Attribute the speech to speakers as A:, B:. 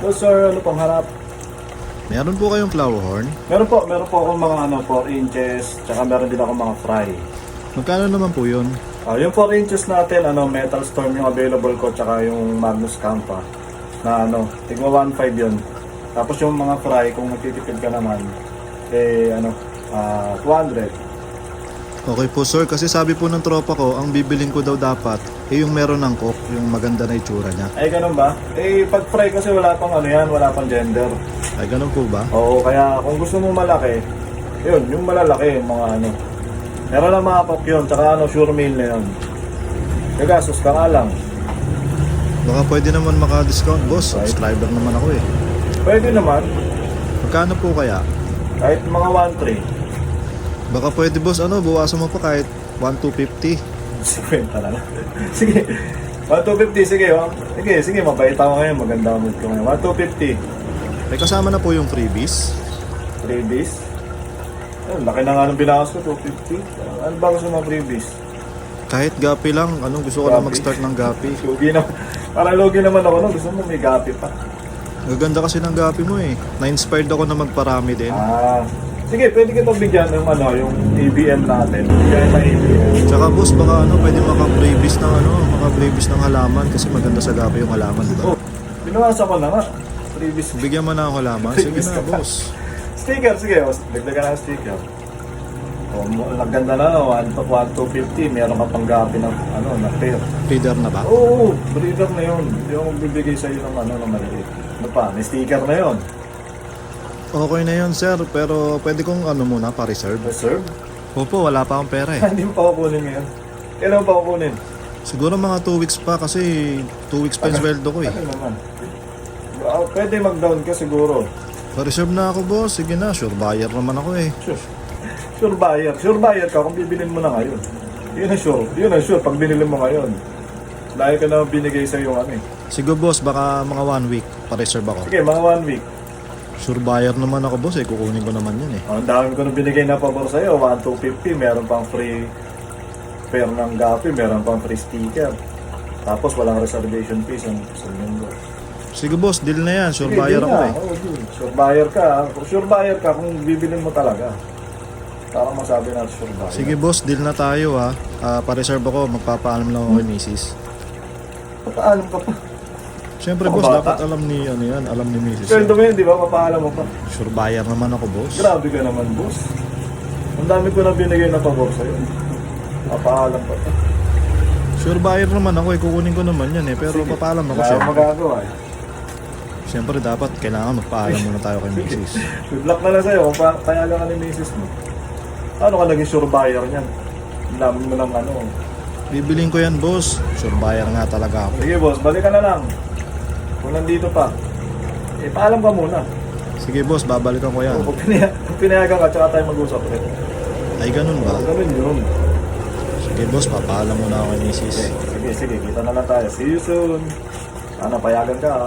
A: So sir, ano pong harap?
B: Meron po kayong flower horn?
A: Meron po, meron po akong mga ano, 4 inches, tsaka meron din ako mga fry.
B: Magkano naman po yun?
A: Ah, yung 4 inches natin, ano, Metal Storm yung available ko, tsaka yung Magnus Campa. Na ano, tigma 1.5 yun. Tapos yung mga fry, kung magtitipid ka naman, eh, ano, ah 200.
B: Okay po sir, kasi sabi po ng tropa ko, ang bibiling ko daw dapat, eh yung meron ng cook, yung maganda na itsura niya.
A: Ay, ganun ba? Eh, pag fry kasi wala pang ano yan, wala pang gender.
B: Ay ganun po ba?
A: Oo, kaya kung gusto mo malaki, yun, yung malalaki, mga ano. Meron na mga pop yun, tsaka ano, sure meal na yun. Gagastos ka nga lang.
B: Baka pwede naman maka-discount boss, subscriber naman ako eh.
A: Pwede naman,
B: Magkano po kaya?
A: kahit mga 1.3.
B: Baka pwede boss, ano, bawasan mo pa kahit 1,250.
A: 50 na lang. sige. 1,250, sige. Oh. Sige, sige, mabait ako ngayon. Maganda ang mood ko ngayon. 1,250.
B: May kasama na po yung freebies.
A: 3 days. Ayun, laki na nga ng binakas ko, 250. Ano ba gusto mo freebies?
B: Kahit gapi lang, ano, gusto ko lang
A: Gapi?
B: mag-start ng gapi.
A: Lugi na. Parang lugi naman ako, no? Gusto mo may gapi pa.
B: Gaganda kasi ng gapi mo eh. Na-inspired ako na magparami din.
A: Ah, sige, pwede kita bigyan ng ano, yung ABM natin. Bigyan na ABM.
B: Tsaka boss, baka ano, pwede maka-freebies ng ano, maka-freebies ng halaman kasi maganda sa gapi yung halaman, di ba?
A: Oh, binawasan ko na nga. Freebies.
B: Bigyan mo na ako halaman. Sige na, boss.
A: Sticker, sige. O, dagdagan ng sticker. O, mo- ang ganda na, no? 1 to 1 to 50. Meron ka pang gapi ng, ano, na pair.
B: Feeder na ba?
A: Oo, breeder na yun. Hindi ako magbibigay sa'yo ng, ano, ng maliit. Ano pa, may sticker na yun.
B: Okay na yun, sir. Pero pwede kong ano muna, pa-reserve.
A: Reserve?
B: Opo, wala pa akong pera eh.
A: Hindi mo pa kukunin ngayon. Kailan mo pa kukunin?
B: Siguro mga 2 weeks pa kasi 2 weeks pa yung sweldo ko eh.
A: Ano naman? Ah, pwede mag-down ka siguro.
B: Pa-reserve na ako, boss. Sige na, sure buyer naman ako eh.
A: Sure. Sure buyer. Sure buyer ka kung bibilin mo na ngayon. Yun ang sure. Yun ang sure pag binili mo ngayon. Dahil ka na binigay sa ano eh.
B: Sige, boss, baka mga 1 week pa-reserve ako.
A: Sige, mga one week.
B: Sure buyer naman ako, boss eh. Kukunin ko naman yun eh.
A: Oh, ang dami ko na binigay na pabor sa'yo. 1, 250. Meron pang free pair ng gapi. Meron pang free sticker. Tapos walang reservation fees ang sa mundo.
B: Sige, boss, deal na yan. Sure
A: Sige,
B: buyer ako
A: na.
B: eh.
A: Oo. Sure buyer ka. ah. Sure buyer ka kung bibilin mo talaga. Para masabi na sure buyer.
B: Sige, boss, deal na tayo ha. Ah, pa-reserve ako, magpapaalam lang ako kay misis.
A: Papaalam ka pa.
B: Siyempre, boss, dapat alam ni, ano yan, alam ni misis.
A: Sweldo mo yun, di ba? Papaalam mo pa.
B: Sure buyer naman ako, boss.
A: Grabe ka naman, boss. Ang dami ko na binigay na pabor sa'yo. Papaalam pa pa.
B: Sure buyer naman ako eh. Kukunin ko naman yan eh. Pero papaalam ako,
A: akong
B: siyempre.
A: magagawa eh.
B: Siyempre, dapat kailangan magpaalam muna tayo kay misis.
A: Good luck na lang sa'yo kung pa- kaya lang ka ni misis mo. Paano ka naging sure buyer niyan? Ang dami mo ng ano.
B: Bibiling ko yan, boss. Sure buyer nga talaga ako.
A: Sige boss, balik ka na lang. Kung nandito pa. Eh, paalam ka muna.
B: Sige, boss, babalikan ko yan.
A: Kung, pinaya- kung pinayagan ka, tsaka tayo mag-usap ulit.
B: Ay, ganun ba?
A: Ganun yun.
B: Sige, boss, papaalam muna ako kay misis.
A: Sige, sige, kita na lang tayo. See you soon. Sana payagan ka ha.